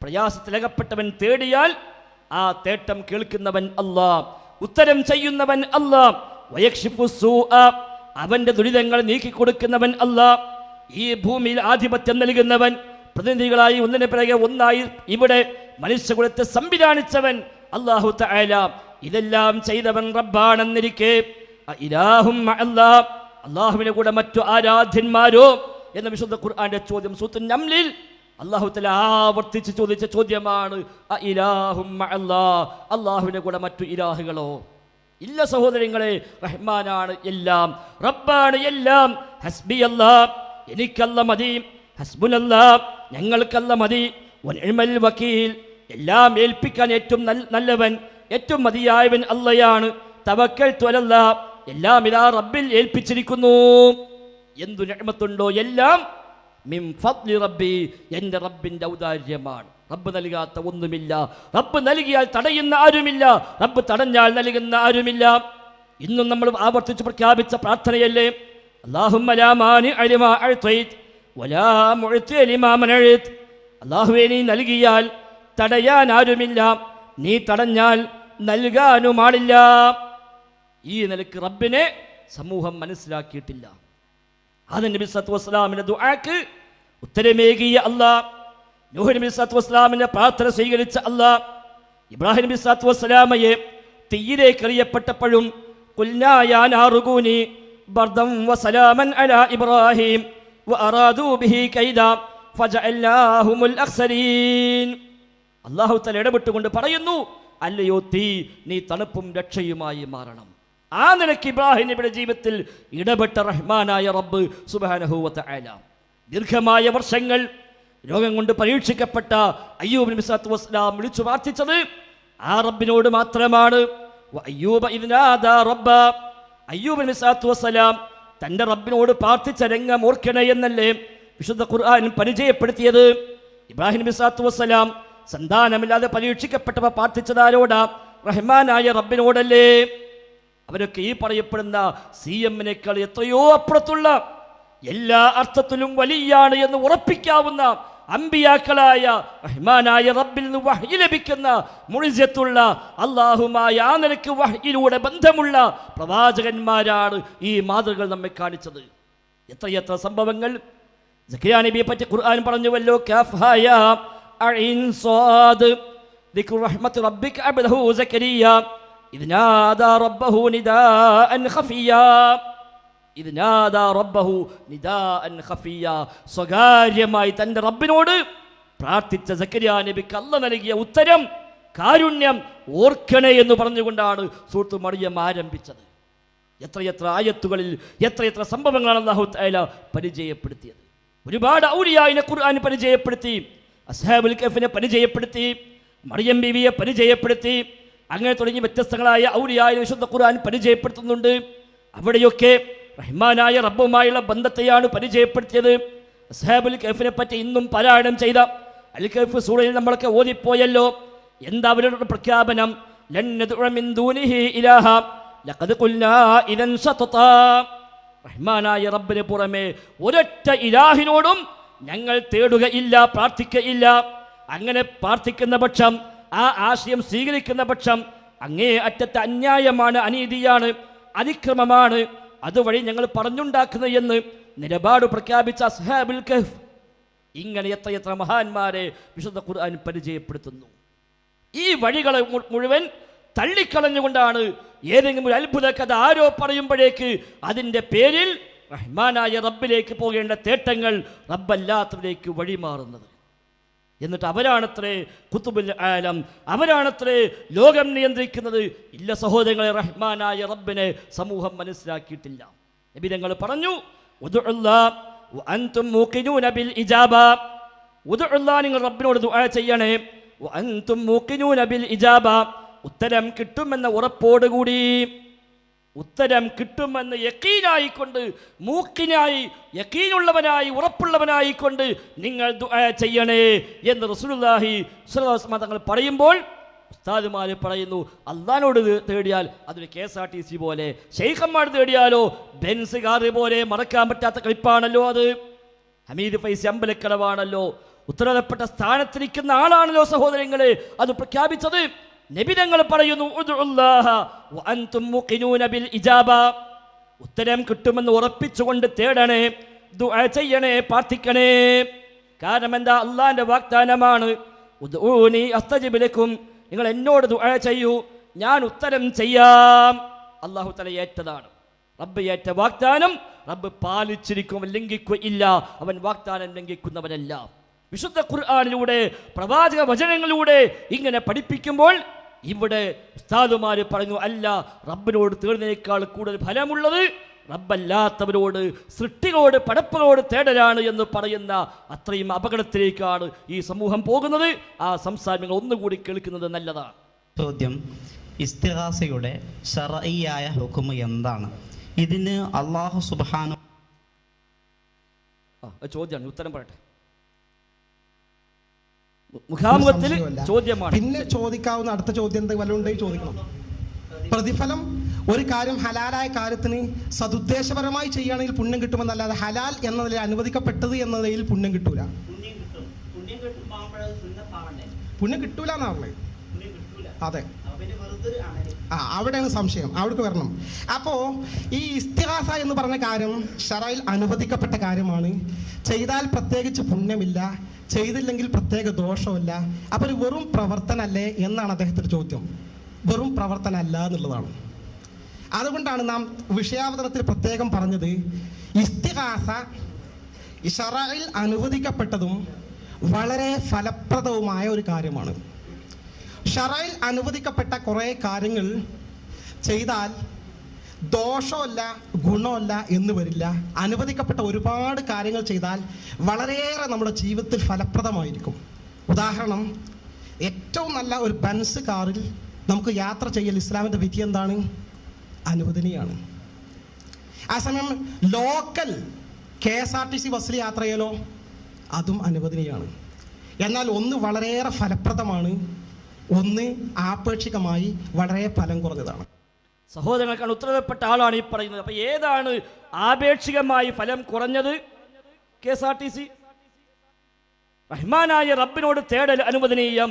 പ്രയാസത്തിലകപ്പെട്ടവൻ തേടിയാൽ ആ തേട്ടം കേൾക്കുന്നവൻ അല്ലാ ഉത്തരം ചെയ്യുന്നവൻ അല്ലാ വയക്ഷിഫു സൂഅ. അവന്റെ ദുരിതങ്ങൾ നീക്കിക്കൊടുക്കുന്നവൻ അല്ലാ ഈ ഭൂമിയിൽ ആധിപത്യം നൽകുന്നവൻ പ്രതിനിധികളായി ഒന്നിനെ പിറകെ ഒന്നായി ഇവിടെ മനുഷ്യകുലത്തെ സംവിധാനിച്ചവൻ അള്ളാഹു ഇതെല്ലാം ചെയ്തവൻ റബ്ബാണെന്നിരിക്കെ. ഇലാഹും അള്ളാഹുവിനെ കൂടെ മറ്റു ആരാധ്യന്മാരോ എന്ന വിശുദ്ധ ഖുർആന്റെ ചോദ്യം സൂത്ത് നംലിൽ അള്ളാഹു തല ആവർത്തിച്ച് ചോദിച്ച ചോദ്യമാണ്. അള്ളാഹുവിനെ കൂടെ മറ്റു ഇലാഹുകളോ? ഇല്ല സഹോദരങ്ങളെ റഹ്മാനാണ് എല്ലാം. റബ്ബാണ് എല്ലാം. ഹസ്ബി അല്ലാ. എനിക്കല്ല മതി. ഹസ്ബുനല്ല ഞങ്ങൾക്കല്ല മതി. വനിഅ്മൽ വക്കീൽ എല്ലാം ഏൽപ്പിക്കാൻ ഏറ്റവും നല്ലവൻ ഏറ്റവും മതിയായവൻ അല്ലയാണ് തവക്കൽ തൊലല്ല എല്ലാം ഇതാ റബ്ബിൽ ഏൽപ്പിച്ചിരിക്കുന്നു. എന്തു ഞമത്തുണ്ടോ എല്ലാം മിൻ ഫദ്ലി റബ്ബി എന്റെ റബ്ബിന്റെ ഔദാര്യമാണ്. റബ്ബ് നൽകാത്ത ഒന്നുമില്ല. റബ്ബ് നൽകിയാൽ തടയുന്ന ആരുമില്ല. റബ്ബ് തടഞ്ഞാൽ നൽകുന്ന ആരുമില്ല. ഇന്നും നമ്മൾ ആവർത്തിച്ച് പ്രഖ്യാപിച്ച പ്രാർത്ഥനയല്ലേ? അല്ലാഹുമ്മ അഴിമ മാനിഅ ലിമാ അഅ്തൈത് വലാ മുഅ്തിയ ലിമാ അല്ലാഹുവേ നീ നൽകിയാൽ തടയാൻ ആരുമില്ല നീ തടഞ്ഞാൽ നൽകാനും ആളില്ല ഈ നിലയ്ക്ക് റബ്ബിനെ സമൂഹം മനസ്സിലാക്കിയിട്ടില്ല. അത് നബി സത്തു വസ്ലാമിന്റെ ദുആക്ക് ഉത്തരമേകിയ അല്ലാ. നൂഹ് നബി സത്തു വസ്സലാമിന്റെ പ്രാർത്ഥന സ്വീകരിച്ച അല്ലാ. ഇബ്രാഹിം നബി സത്തു വസ്സലാമയെ തീയിലേക്ക് എറിയപ്പെട്ടപ്പോഴും ബർദം വസലാമൻ അലാ ഇബ്രാഹിം. അള്ളാഹു തല ഇടപെട്ടുകൊണ്ട് പറയുന്നു അല്ലയോ തീ നീ തണുപ്പും രക്ഷയുമായി മാറണം. ആ നിലയ്ക്ക് ഇബ്രാഹിം നബിയുടെ ജീവിതത്തിൽ ഇടപെട്ട റഹ്മാനായ റബ്ബ് സുബ്ഹാനഹു ആല ദീർഘമായ വർഷങ്ങൾ രോഗം കൊണ്ട് പരീക്ഷിക്കപ്പെട്ട അയ്യൂബ് നബി സല്ലല്ലാഹു വസ്ലാം വിളിച്ചു പ്രാർത്ഥിച്ചത് ആ റബ്ബിനോട് മാത്രമാണ്. അയ്യൂബ് റബ്ബ. അയ്യൂബ് നബി സല്ലല്ലാഹു വസ്സലാം തന്റെ റബ്ബിനോട് പ്രാർത്ഥിച്ച രംഗം ഓർക്കണേ എന്നല്ലേ വിശുദ്ധ ഖുർആൻ പരിചയപ്പെടുത്തിയത്? ഇബ്രാഹിം സല്ലല്ലാഹു വസ്സലാം സന്താനമില്ലാതെ പരീക്ഷിക്കപ്പെട്ടവ പ്രാർത്ഥിച്ചതാരോടാ? റഹ്മാനായ റബ്ബിനോടല്ലേ? അവരൊക്കെ ഈ പറയപ്പെടുന്ന സി എമ്മിനേക്കാൾ എത്രയോ അപ്പുറത്തുള്ള എല്ലാ അർത്ഥത്തിലും വലിയാണ് എന്ന് ഉറപ്പിക്കാവുന്ന അമ്പിയാക്കളായ റഹ്മാനായ റബ്ബിൽ നിന്ന് വഹി ലഭിക്കുന്ന മുഴിജത്തുള്ള അള്ളാഹുമായ ആ നിലയ്ക്ക് വഹിയിലൂടെ ബന്ധമുള്ള പ്രവാചകന്മാരാണ് ഈ മാതൃകൾ നമ്മെ കാണിച്ചത് എത്രയെത്ര സംഭവങ്ങൾ സക്കരിയ നബിയെ പറ്റി ഖുർആൻ പറഞ്ഞുവല്ലോ കാഫായ അഇൻ സ്വാദ് ذكر رحمة ربك عبده زكريا إذ نادى ربه نداء خفيا ഇത് റബ്ബഹു സ്വകാര്യമായി തന്റെ റബ്ബിനോട് പ്രാർത്ഥിച്ച സക്കരിയ നബിക്ക് കല്ല നൽകിയ ഉത്തരം കാരുണ്യം ഓർക്കണേ എന്ന് പറഞ്ഞുകൊണ്ടാണ് സൂറത്ത് മറിയം ആരംഭിച്ചത്. എത്രയെത്ര ആയത്തുകളിൽ എത്രയെത്ര സംഭവങ്ങളാണ് അള്ളാഹു തആല പരിചയപ്പെടുത്തിയത്. ഒരുപാട് ഔലിയായിനെ ഖുർആൻ പരിചയപ്പെടുത്തി അസ്ഹാബുൽ കഫിനെ പരിചയപ്പെടുത്തി മറിയം ബിവിയെ പരിചയപ്പെടുത്തി അങ്ങനെ തുടങ്ങി വ്യത്യസ്തങ്ങളായ ഔലിയായ വിശുദ്ധ ഖുർആൻ പരിചയപ്പെടുത്തുന്നുണ്ട്. അവിടെയൊക്കെ റഹ്മാനായ റബ്ബുമായുള്ള ബന്ധത്തെയാണ് പരിചയപ്പെടുത്തിയത്. അസ്ഹാബുൽ കൈഫിനെ പറ്റി ഇന്നും പാരായണം ചെയ്ത അൽ കൈഫ് സൂറയിൽ നമ്മളൊക്കെ ഓതിപ്പോയല്ലോ. എന്താ അവരുടെ പ്രഖ്യാപനം? റഹ്മാനായ റബ്ബിന് പുറമെ ഒരൊറ്റ ഇലാഹിനോടും ഞങ്ങൾ തേടുകയില്ല പ്രാർത്ഥിക്കയില്ല. അങ്ങനെ പ്രാർത്ഥിക്കുന്ന പക്ഷം ആ ആശയം സ്വീകരിക്കുന്ന പക്ഷം അങ്ങേ അറ്റത്തെ അന്യായമാണ് അനീതിയാണ് അതിക്രമമാണ്. അതുവഴി ഞങ്ങൾ പറഞ്ഞുണ്ടാക്കുന്നത് എന്ന് നിലപാട് പ്രഖ്യാപിച്ച അസ്ഹാബുൽ കഹ്ഫ് ഇങ്ങനെ എത്രയെത്ര മഹാന്മാരെ വിശുദ്ധ ഖുർആൻ പരിചയപ്പെടുത്തുന്നു. ഈ വഴികളെ മുഴുവൻ തള്ളിക്കളഞ്ഞുകൊണ്ടാണ് ഏതെങ്കിലും ഒരു അത്ഭുത കഥ ആരോ പറയുമ്പോഴേക്ക് അതിന്റെ പേരിൽ റഹ്മാനായ റബ്ബിലേക്ക് പോകേണ്ട തേട്ടങ്ങൾ റബ്ബല്ലാത്തതിലേക്ക് വഴിമാറുന്നത്. എന്നിട്ട് അവരാണത്രേ കുത്തുബുൽ ആലം അവരാണത്രേ ലോകം നിയന്ത്രിക്കുന്നത്. ഇല്ല സഹോദരങ്ങളെ റഹ്മാനായ റബ്ബിനെ സമൂഹം മനസ്സിലാക്കിയിട്ടില്ല. നബി തങ്ങൾ പറഞ്ഞു ഇജാബ. നിങ്ങൾ റബ്ബിനോട് ദുആ ചെയ്യണേ. അൻതും ഇജാബ. ഉത്തരം കിട്ടുമെന്ന ഉറപ്പോടുകൂടി. ഉത്തരം കിട്ടുമെന്ന് യക്കീനായിക്കൊണ്ട് മൂക്കിനായി യക്കീനുള്ളവനായി ഉറപ്പുള്ളവനായിക്കൊണ്ട് നിങ്ങൾ ചെയ്യണേ എന്ന് റസൂലുള്ളാഹി സ്വല്ലല്ലാഹു തങ്ങൾ പറയുമ്പോൾ ഉസ്താദുമാർ പറയുന്നു അള്ളഹാനോട് തേടിയാൽ അതൊരു K S R T C പോലെ ഷെയ്ഖന്മാർ തേടിയാലോ ബെൻസ് കാറ് പോലെ മറക്കാൻ പറ്റാത്ത കളിപ്പാണല്ലോ അത്. ഹമീദ് ഫൈസി അമ്പലക്കടവാണല്ലോ. ഉത്തരവാദപ്പെട്ട സ്ഥാനത്തിരിക്കുന്ന ആളാണല്ലോ സഹോദരങ്ങളെ അത് പ്രഖ്യാപിച്ചത്. നബിതങ്ങൾ പറയുന്നു ഉത്തരം കിട്ടുമെന്ന് ഉറപ്പിച്ചുകൊണ്ട് തേടണേ ചെയ്യണേ പ്രാർത്ഥിക്കണേ. കാരണം എന്താ അള്ളാന്റെ വാഗ്ദാനമാണ് നിങ്ങൾ എന്നോട് ദുആ ചെയ്യൂ ഞാൻ ഉത്തരം ചെയ്യാം. അള്ളാഹു തല ഏറ്റതാണ്. റബ്ബ് ഏറ്റ വാഗ്ദാനം റബ്ബ് പാലിച്ചിരിക്കും ലംഘിക്കുക ഇല്ല. അവൻ വാഗ്ദാനം ലംഘിക്കുന്നവനല്ല. വിശുദ്ധ ഖുർആാനിലൂടെ പ്രവാചക വചനങ്ങളിലൂടെ ഇങ്ങനെ പഠിപ്പിക്കുമ്പോൾ ഇവിടെ ഉസ്താദുമാര് പറഞ്ഞു അല്ല റബ്ബിനോട് തേടുന്നതിനേക്കാൾ കൂടുതൽ ഫലമുള്ളത് റബ്ബല്ലാത്തവരോട് സൃഷ്ടികളോട് പടപ്പുകളോട് തേടലാണ് എന്ന് പറയുന്ന അത്രയും അപകടത്തിലേക്കാണ് ഈ സമൂഹം പോകുന്നത്. ആ സംസാരങ്ങൾ ഒന്നുകൂടി കേൾക്കുന്നത് നല്ലതാണ്. ചോദ്യം ഇസ്തിഹാസയുടെ ഷറഈയായ ഹുക്കുമ എന്താണ്? ഇതിന് അള്ളാഹു സുബ്ഹാനഹു ആ ചോദ്യമാണ് ഉത്തരം പറയട്ടെ. മുഖാമുഖത്തിൽ ചോദ്യമാണ്. പിന്നെ ചോദിക്കാവുന്ന അടുത്ത ചോദ്യം എന്തെങ്കിലും വല്ലതും ഉണ്ടെങ്കിൽ ചോദിക്കണം. പ്രതിഫലം ഒരു കാര്യം ഹലാലായ കാര്യത്തിന് സതുദ്ദേശപരമായി ചെയ്യുകയാണെങ്കിൽ പുണ്യം കിട്ടുമെന്നല്ലാതെ ഹലാൽ എന്ന നിലയിൽ അനുവദിക്കപ്പെട്ടത് എന്ന നിലയിൽ പുണ്യം കിട്ടൂല. പുണ്യം കിട്ടൂല എന്നാ പറഞ്ഞത് അതെ. ആ അവിടെയാണ് സംശയം. അവിടേക്ക് വരണം. അപ്പോ ഈ ഇസ്തിഹാസ എന്ന് പറഞ്ഞ കാര്യം ഷറയിൽ അനുവദിക്കപ്പെട്ട കാര്യമാണ്. ചെയ്താൽ പ്രത്യേകിച്ച് പുണ്യമില്ല. ചെയ്തില്ലെങ്കിൽ പ്രത്യേക ദോഷമില്ല. അപ്പോൾ ഒരു വെറും പ്രവർത്തനല്ലേ എന്നാണ് അദ്ദേഹത്തിന്റെ ചോദ്യം. വെറും പ്രവർത്തനമല്ല എന്നുള്ളതാണ്. അതുകൊണ്ടാണ് നാം വിഷയാവതരണത്തിൽ പ്രത്യേകം പറഞ്ഞത് ഇസ്തിഹാസ ഇഷറയിൽ അനുവദിക്കപ്പെട്ടതും വളരെ ഫലപ്രദവുമായ ഒരു കാര്യമാണ്. ഷറയിൽ അനുവദിക്കപ്പെട്ട കുറേ കാര്യങ്ങൾ ചെയ്താൽ ദോഷമല്ല ഗുണമല്ല എന്ന് വരില്ല. അനുവദിക്കപ്പെട്ട ഒരുപാട് കാര്യങ്ങൾ ചെയ്താൽ വളരെയേറെ നമ്മുടെ ജീവിതത്തിൽ ഫലപ്രദമായിരിക്കും. ഉദാഹരണം ഏറ്റവും നല്ല ഒരു ബൻസ് കാറിൽ നമുക്ക് യാത്ര ചെയ്യൽ ഇസ്ലാമിന്റെ വിധി എന്താണ്? അനുവദനീയാണ്. ആ സമയം local K S R T C ബസ്സിൽ യാത്ര ചെയ്യലോ? അതും അനുവദനീയാണ്. എന്നാൽ ഒന്ന് വളരെയേറെ ഫലപ്രദമാണ്. ഒന്ന് ആപേക്ഷികമായി വളരെ ഫലം കുറഞ്ഞതാണ്. സഹോദരങ്ങൾക്കാണ് ഉത്തരവപ്പെട്ട ആളാണ് ഈ പറയുന്നത്. അപ്പൊ ഏതാണ് ആപേക്ഷികമായി ഫലം കുറഞ്ഞത്? K S R T C. റഹ്മാനായ റബ്ബിനോട് തേടൽ അനുവദനീയം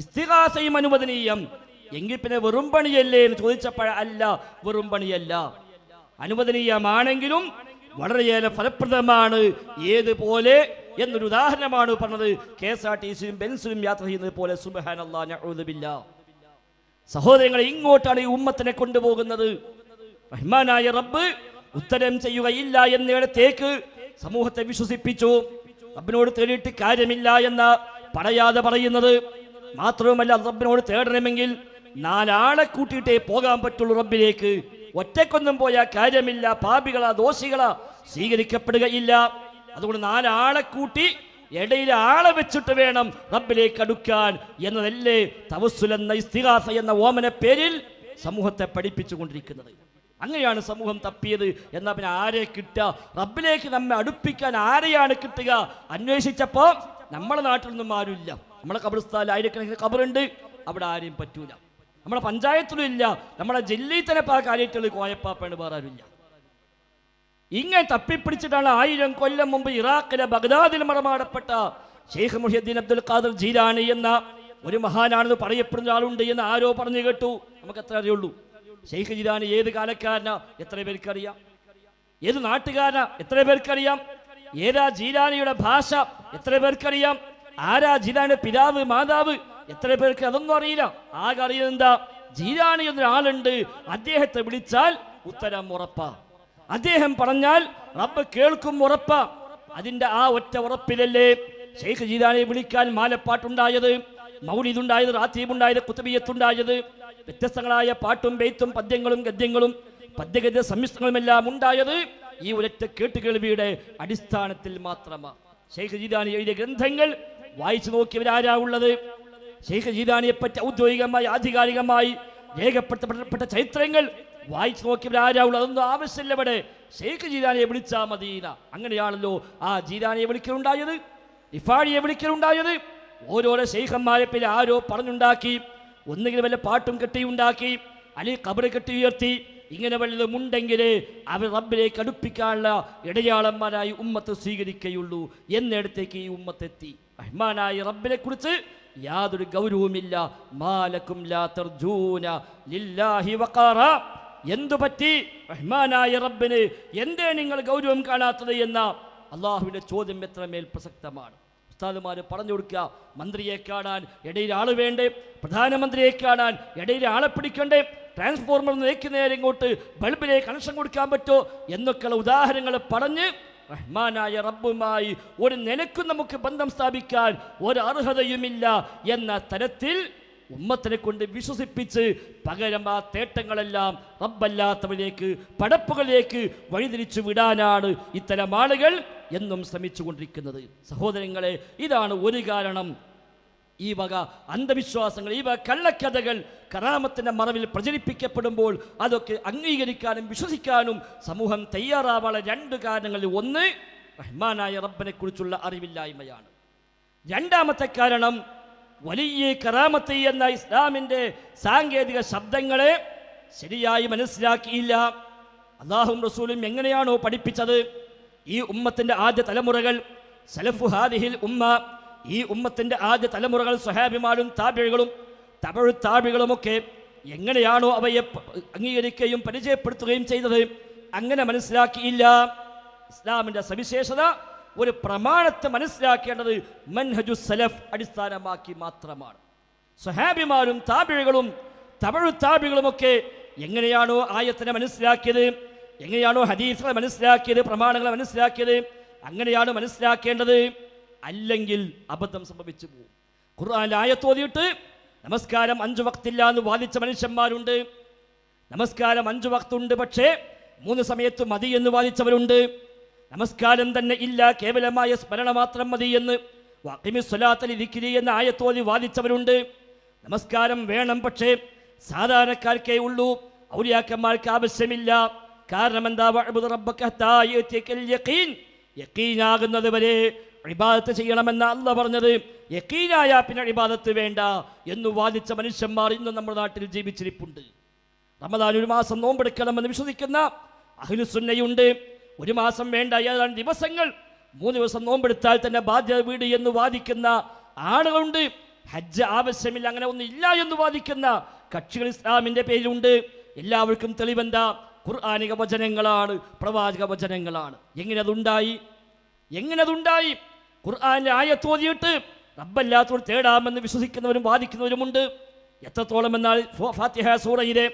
ഇസ്തിഹാസയും അനുവദനീയം. എങ്കിൽ പിന്നെ വെറും പണിയല്ലേ എന്ന് ചോദിച്ചപ്പോൾ അല്ല വെറും പണിയല്ല. അനുവദനീയമാണെങ്കിലും വളരെയേറെ ഫലപ്രദമാണ് ഏതുപോലെ എന്നൊരു ഉദാഹരണമാണ് പറഞ്ഞത്. കെ എസ് ആർ ടി സിയും ബെൻസിലും യാത്ര ചെയ്യുന്നത് പോലെ സുബഹാനല്ലാ നഊദുബില്ലാ സഹോദരങ്ങളെ ഇങ്ങോട്ടാണ് ഈ ഉമ്മത്തിനെ കൊണ്ടുപോകുന്നത്. റഹ്മാനായ റബ്ബ് ഉത്തരം ചെയ്യുകയില്ല എന്നിടത്തേക്ക് സമൂഹത്തെ വിശ്വസിപ്പിച്ചു. റബ്ബിനോട് തേടിയിട്ട് കാര്യമില്ല എന്ന പറയാതെ പറയുന്നത് മാത്രവുമല്ല റബ്ബിനോട് തേടണമെങ്കിൽ നാലാളെ കൂട്ടിയിട്ടേ പോകാൻ പറ്റുള്ളൂ റബ്ബിലേക്ക്. ഒറ്റക്കൊന്നും പോയാൽ കാര്യമില്ല പാപികളാ ദോഷികളാ സ്വീകരിക്കപ്പെടുകയില്ല. അതുകൊണ്ട് നാലാളെ കൂട്ടി ഇടയിൽ ആളെ വെച്ചിട്ട് വേണം റബ്ബിലേക്ക് അടുക്കാൻ എന്നതല്ലേ തവസ്സുൽ എന്ന ഇസ്തിഹാസ എന്ന ഓമന പേരിൽ സമൂഹത്തെ പഠിപ്പിച്ചുകൊണ്ടിരിക്കുന്നത്. അങ്ങനെയാണ് സമൂഹം തപ്പിയത് എന്നാ പിന്നെ ആരെ കിട്ടുക? റബ്ബിലേക്ക് നമ്മെ അടുപ്പിക്കാൻ ആരെയാണ് കിട്ടുക? അന്വേഷിച്ചപ്പോൾ നമ്മുടെ നാട്ടിൽ നിന്നും ആരുമില്ല. നമ്മളെ കബർസ്ഥാനിൽ ആയിരക്കണക്കിന് കബറുണ്ട് അവിടെ ആരെയും പറ്റൂല. നമ്മുടെ പഞ്ചായത്തിലും ഇല്ല. നമ്മുടെ ജില്ലയിൽ തന്നെ പല കാര്യത്തിൽ കോയപ്പാപ്പാണ് വേറെ ആരുമില്ല. ഇങ്ങനെ തപ്പിപ്പിടിച്ചിട്ടാണ് ആയിരം കൊല്ലം മുമ്പ് ഇറാഖിലെ ബഗ്ദാദിൽ മറമാടപ്പെട്ട ഷെയ്ഖ് മുഹിയുദ്ദീൻ അബ്ദുൽ ഖാദർ ജീലാനി എന്ന ഒരു മഹാനാണെന്ന് പറയപ്പെടുന്ന ആളുണ്ട് എന്ന് ആരോ പറഞ്ഞു കേട്ടു. നമുക്ക് എത്ര അറിയുള്ളൂ. ഷെയ്ഖ് ജീലാനി ഏത് കാലക്കാരനാ? എത്ര പേർക്കറിയാം? ഏത് നാട്ടുകാരനാ? എത്ര പേർക്കറിയാം? ഏതാ ജീലാനിയുടെ ഭാഷ? എത്ര പേർക്കറിയാം? ആരാ ജീലാനിയുടെ പിതാവ് മാതാവ്? എത്ര പേർക്ക്? അതൊന്നും അറിയില്ല. ആകെ അറിയുന്നത് എന്താ? ജീലാനി എന്നൊരാളുണ്ട്. അദ്ദേഹത്തെ വിളിച്ചാൽ ഉത്തരം ഉറപ്പാ. അദ്ദേഹം പറഞ്ഞാൽ റബ്ബ് കേൾക്കും ഉറപ്പ. അതിന്റെ ആ ഒറ്റ ഉറപ്പിലല്ലേ ഷെയ്ഖ് ജീദാനെ വിളിക്കാൻ മാലപ്പാട്ടുണ്ടായത് മൗലിദുണ്ടായത് റാത്തീബുണ്ടായത് കുത്തബിയത്തുണ്ടായത് വ്യത്യസ്തങ്ങളായ പാട്ടും ബെയ്ത്തും പദ്യങ്ങളും ഗദ്യങ്ങളും പദ്യഗദ്യ സമ്മിശ്രങ്ങളുമെല്ലാം ഉണ്ടായത് ഈ ഒരൊറ്റ കേട്ടുകേൾവിയുടെ അടിസ്ഥാനത്തിൽ മാത്രമാണ് ഷെയ്ഖ് ജീലാനി എഴുതിയ ഗ്രന്ഥങ്ങൾ വായിച്ചു നോക്കിയവരാരാ ഉള്ളത് ഷെയ്ഖ് ജീദാനിയെപ്പറ്റി പറ്റി ഔദ്യോഗികമായി ആധികാരികമായി രേഖപ്പെടുത്തപ്പെട്ട ചരിത്രങ്ങൾ വായിച്ചു നോക്കിയവരാരാ ഉള്ളത് അതൊന്നും ആവശ്യമില്ല ഇവിടെ. ഷെയ്ഖ് ജീരാനിയെ വിളിച്ചാ മദീന അങ്ങനെയാണല്ലോ ആ ജീരാനിയെ വിളിക്കലുണ്ടായത്. ഇഫാഴിയെ വിളിക്കലുണ്ടായത്. ഓരോരോ ഷെയ്ഖന്മാരെ പിന്നെ ആരോ പറഞ്ഞുണ്ടാക്കി. ഒന്നുകിൽ വല്ല പാട്ടും കെട്ടിയുണ്ടാക്കി. അല്ലെങ്കിൽ കബറ് കെട്ടി ഉയർത്തി. ഇങ്ങനെ വല്ലതും ഉണ്ടെങ്കിൽ അവർ റബ്ബിലേക്ക് അടുപ്പിക്കാനുള്ള ഇടയാളന്മാരായി ഉമ്മത്ത് സ്വീകരിക്കുകയുള്ളൂ. എന്നിടത്തേക്ക് ഈ ഉമ്മത്തെത്തി. റഹ്മാനായ റബ്ബിനെ കുറിച്ച് യാതൊരു ഗൗരവമില്ല. മാലക്കും ലാ തർജൂന ലില്ലാഹി വഖാറ. എന്തു പറ്റി റഹ്മാനായ റബ്ബിന് എന്തേ നിങ്ങൾ ഗൗരവം കാണാത്തത് എന്ന അള്ളാഹുവിന്റെ ചോദ്യം എത്രമേൽ പ്രസക്തമാണ്. ഉസ്താദുമാർ പറഞ്ഞു കൊടുക്കുക മന്ത്രിയെ കാണാൻ ഇടയിൽ ആൾ വേണ്ടേ? പ്രധാനമന്ത്രിയെ കാണാൻ ഇടയിൽ ആളെ പിടിക്കണ്ടേ? ട്രാൻസ്ഫോർമർ നേക്ക് നേരെ ഇങ്ങോട്ട് ബൾബിലെ കണക്ഷൻ കൊടുക്കാൻ പറ്റുമോ എന്നൊക്കെയുള്ള ഉദാഹരണങ്ങൾ പറഞ്ഞ് റഹ്മാനായ റബ്ബുമായി ഒരു നിലക്കും നമുക്ക് ബന്ധം സ്ഥാപിക്കാൻ ഒരു അർഹതയുമില്ല എന്ന തരത്തിൽ ഉമ്മത്തിനെ കൊണ്ട് വിശ്വസിപ്പിച്ച് പകരം ആ തേട്ടങ്ങളെല്ലാം റബ്ബല്ലാത്തവരിലേക്ക് പടപ്പുകളിലേക്ക് വഴിതിരിച്ചു വിടാനാണ് ഇത്തരം ആളുകൾ എന്നും ശ്രമിച്ചുകൊണ്ടിരിക്കുന്നത്. സഹോദരങ്ങളെ ഇതാണ് ഒരു കാരണം. ഈ വക അന്ധവിശ്വാസങ്ങൾ ഈ വക കള്ളക്കഥകൾ കറാമത്തിന്റെ മറവിൽ പ്രചരിപ്പിക്കപ്പെടുമ്പോൾ അതൊക്കെ അംഗീകരിക്കാനും വിശ്വസിക്കാനും സമൂഹം തയ്യാറാവാനുള്ള രണ്ട് കാരണങ്ങളിൽ ഒന്ന് റഹ്മാനായ റബ്ബനെക്കുറിച്ചുള്ള അറിവില്ലായ്മയാണ്. രണ്ടാമത്തെ കാരണം വലിയ കറാമത്ത് എന്ന ഇസ്ലാമിന്റെ സാങ്കേതിക ശബ്ദങ്ങളെ ശരിയായി മനസ്സിലാക്കിയില്ല. അള്ളാഹും റസൂലും എങ്ങനെയാണോ പഠിപ്പിച്ചത്? ഈ ഉമ്മത്തിന്റെ ആദ്യ തലമുറകൾ സലഫു ഹാദിഹിൽ ഉമ്മ ഈ ഉമ്മത്തിന്റെ ആദ്യ തലമുറകൾ സ്വഹാബിമാരും താബിഴുകളും തമിഴ് താബിഴുകളുമൊക്കെ എങ്ങനെയാണോ അവയെ അംഗീകരിക്കുകയും പരിചയപ്പെടുത്തുകയും ചെയ്തത്? അങ്ങനെ മനസ്സിലാക്കിയില്ല. ഇസ്ലാമിന്റെ സവിശേഷത ഒരു പ്രമാണത്തെ മനസ്സിലാക്കേണ്ടത് മൻഹജു സലഫ് അടിസ്ഥാനമാക്കി മാത്രമാണ്. സ്വഹാബിമാരും താപിഴുകളും തമിഴ് താപികളുമൊക്കെ എങ്ങനെയാണോ ആയത്തിനെ മനസ്സിലാക്കിയത് എങ്ങനെയാണോ ഹദീസുകളെ മനസ്സിലാക്കിയത് പ്രമാണങ്ങളെ മനസ്സിലാക്കിയത് അങ്ങനെയാണ് മനസ്സിലാക്കേണ്ടത്. അല്ലെങ്കിൽ അബദ്ധം സംഭവിച്ചു പോകും. ഖുർആൻ ആയത്തോതിയിട്ട് നമസ്കാരം അഞ്ചു വക്തില്ല എന്ന് വാദിച്ച മനുഷ്യന്മാരുണ്ട്. നമസ്കാരം അഞ്ചു വക്തുണ്ട് പക്ഷേ മൂന്ന് സമയത്ത് മതി എന്ന് വാദിച്ചവരുണ്ട്. നമസ്കാരം തന്നെ ഇല്ല കേവലമായ സ്മരണ മാത്രം മതി എന്ന് വാക്കിമി സ്വലാത്തലി ദിക്കിരി എന്ന ആയത്തോതി വാദിച്ചവരുണ്ട്. നമസ്കാരം വേണം പക്ഷേ സാധാരണക്കാർക്കേ ഉള്ളൂ ഔലിയാക്കന്മാർക്ക് ആവശ്യമില്ല. കാരണം എന്താ യക്കീനാകുന്നത് വരെ ഇബാദത്ത് ചെയ്യണമെന്ന അല്ല പറഞ്ഞത്. യക്കീനായ പിന്നെ ഇബാദത്ത് വേണ്ട എന്ന് വാദിച്ച മനുഷ്യന്മാർ ഇന്ന് നമ്മുടെ നാട്ടിൽ ജീവിച്ചിരിപ്പുണ്ട്. റമദാൻ ഒരു മാസം നോമ്പെടുക്കണമെന്ന് വിശ്വസിക്കുന്ന അഹ്ലുസുന്നയുണ്ട്. ഒരു മാസം വേണ്ട ഏതാണ്ട് ദിവസങ്ങൾ. മൂന്ന് ദിവസം നോമ്പെടുത്താൽ തന്നെ ബാധ്യത വീട് എന്ന് വാദിക്കുന്ന ആളുകളുണ്ട്. ഹജ്ജ് ആവശ്യമില്ല അങ്ങനെ ഒന്നും ഇല്ല എന്ന് വാദിക്കുന്ന കക്ഷികൾ ഇസ്ലാമിന്റെ പേരിലുണ്ട്. എല്ലാവർക്കും തെളിവെന്താ? ഖുർആാനിക വചനങ്ങളാണ് പ്രവാചക വചനങ്ങളാണ്. എങ്ങനെ അതുണ്ടായി എങ്ങനെ അതുണ്ടായി ഖുർആാനിലെ ആയത്തോതിയിട്ട് റബ്ബല്ലാത്തോട് തേടാമെന്ന് വിശ്വസിക്കുന്നവരും വാദിക്കുന്നവരുമുണ്ട്. എത്രത്തോളം എന്നാൽ ഫാത്തിഹ സൂറയിലെ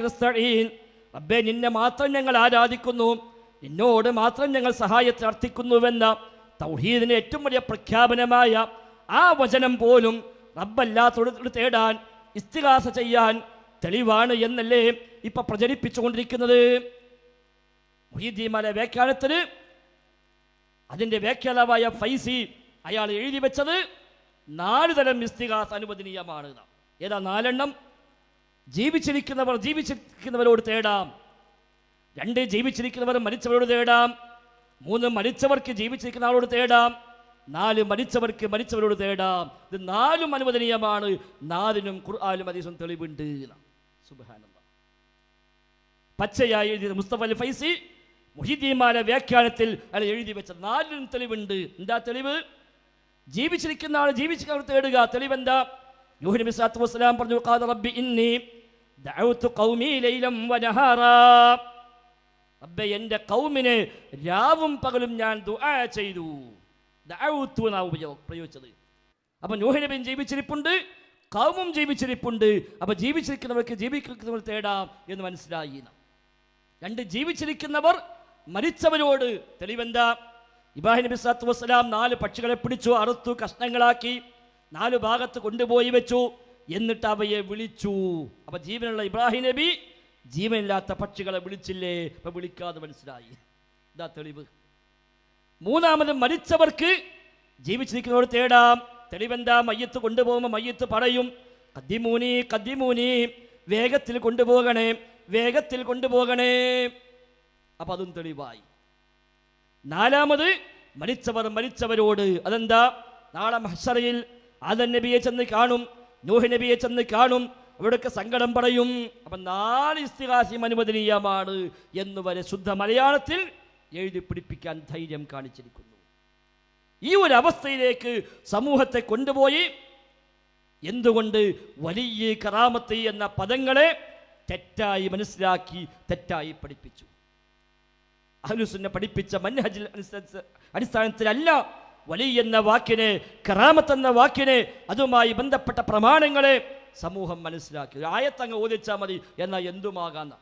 നസ്തഈൻ റബ്ബേ നിന്നെ മാത്രം ഞങ്ങൾ ആരാധിക്കുന്നു. നിന്നോട് മാത്രം ഞങ്ങൾ സഹായത്തെ അർത്ഥിക്കുന്നുവെന്ന തൗഹീദിന്റെ ഏറ്റവും വലിയ പ്രഖ്യാപനമായ ആ വചനം പോലും റബ്ബല്ലാത്തോട് തേടാൻ ഇസ്തിഹാസ ചെയ്യാൻ തെളിവാണ് എന്നല്ലേ ഇപ്പൊ പ്രചരിപ്പിച്ചുകൊണ്ടിരിക്കുന്നത്. മൊഹീദ്ദീമാല വ്യാഖ്യാനത്തിന് അതിന്റെ വ്യാഖ്യാതാവായ ഫൈസി അയാൾ എഴുതി വെച്ചത് നാല് തരം ഇസ്തിഹാസ് അനുവദനീയമാണ്. ഏതാ നാലെണ്ണം? ജീവിച്ചിരിക്കുന്നവർ ജീവിച്ചിരിക്കുന്നവരോട് തേടാം. രണ്ട് ജീവിച്ചിരിക്കുന്നവർ മരിച്ചവരോട് തേടാം. മൂന്ന് മരിച്ചവർക്ക് ജീവിച്ചിരിക്കുന്ന ആളോട് തേടാം. നാല് മരിച്ചവർക്ക് മരിച്ചവരോട് തേടാം. ഇത് നാലും അനുവദനീയമാണ്. നാലിനും ഖുർആാനും അതീസും തെളിവുണ്ട്. പച്ചയായി എഴുതിയത് മുസ്തഫ അൽ ഫൈസി മുഹിദ്ദീമാല വ്യാഖ്യാനത്തിൽ അയാൾ എഴുതി വെച്ച നാലിനും തെളിവുണ്ട്. എന്താ തെളിവ്? ജീവിച്ചിരിക്കുന്ന ആൾ ജീവിച്ചിരിക്കുന്നവർ തേടുക. തെളിവെന്താ? യൂഹിൻ നബി സ്വലാത്തു വസ്സലാം പറഞ്ഞു ഖാദ റബ്ബി ഇന്നി റബ്ബെ എന്റെ കൗമിനെ രാവും പകലും ഞാൻ ദുആ ചെയ്തു. പ്രയോഗിച്ചത്. അപ്പൊ നോഹിനബിൻ ജീവിച്ചിരിപ്പുണ്ട് കൗമും ജീവിച്ചിരിപ്പുണ്ട്. അപ്പൊ ജീവിച്ചിരിക്കുന്നവർക്ക് ജീവിക്കുന്നവർ തേടാം എന്ന് മനസ്സിലായി രണ്ട് ജീവിച്ചിരിക്കുന്നവർ മരിച്ചവരോട് തെളിവെന്താ? ഇബ്രാഹിം നബി സ്വലാത്തു വസ്സലാം നാല് പക്ഷികളെ പിടിച്ചു അറുത്തു കഷ്ണങ്ങളാക്കി നാല് ഭാഗത്ത് കൊണ്ടുപോയി വെച്ചു. എന്നിട്ട് അവയെ വിളിച്ചു. അപ്പൊ ജീവനുള്ള ഇബ്രാഹിം നബി ജീവനില്ലാത്ത പക്ഷികളെ വിളിച്ചില്ലേ? അപ്പൊ വിളിക്കാതെ മനസ്സിലായി. ഇതാ തെളിവ്. മൂന്നാമത് മരിച്ചവർക്ക് ജീവിച്ചിരിക്കുന്നവർ തേടാം. തെളിവെന്താ? മയ്യത്ത് കൊണ്ടുപോകുമ്പോൾ മയ്യത്ത് പറയും കദ്ദിമൂനി കദ്ദിമൂനി വേഗത്തിൽ കൊണ്ടുപോകണേ വേഗത്തിൽ കൊണ്ടുപോകണേ. അപ്പൊ അതും തെളിവായി. നാലാമത് മരിച്ചവർ മരിച്ചവരോട് അതെന്താ? നാളെ മഹ്സറയിൽ ആദൻ നബിയെ ചെന്ന് കാണും. നൂഹ് നബിയെ ചെന്ന് കാണും. അവിടെയൊക്കെ സങ്കടം പറയും. അപ്പൊ നാല് ഇസ്തിഹാസ്യം അനുവദനീയമാണ് എന്ന് വരെ ശുദ്ധ മലയാളത്തിൽ എഴുതി പിടിപ്പിക്കാൻ ധൈര്യം കാണിച്ചിരിക്കുന്നു. ഈ ഒരു അവസ്ഥയിലേക്ക് സമൂഹത്തെ കൊണ്ടുപോയി. എന്തുകൊണ്ട് വലിയ കറാമത്ത് എന്ന പദങ്ങളെ തെറ്റായി മനസ്സിലാക്കി തെറ്റായി പഠിപ്പിച്ചു. അഹ്ലുസുന്ന പഠിപ്പിച്ച മൻഹജിൽ അടിസ്ഥാനത്തിലല്ല വലി എന്ന വാക്കിനെ കറാമത്ത് എന്ന വാക്കിനെ അതുമായി ബന്ധപ്പെട്ട പ്രമാണങ്ങളെ സമൂഹം മനസ്സിലാക്കി. ഒരു ആയത്തങ്ങ് ഓദിച്ചാൽ മതി എന്നാൽ എന്തുമാകാന്ന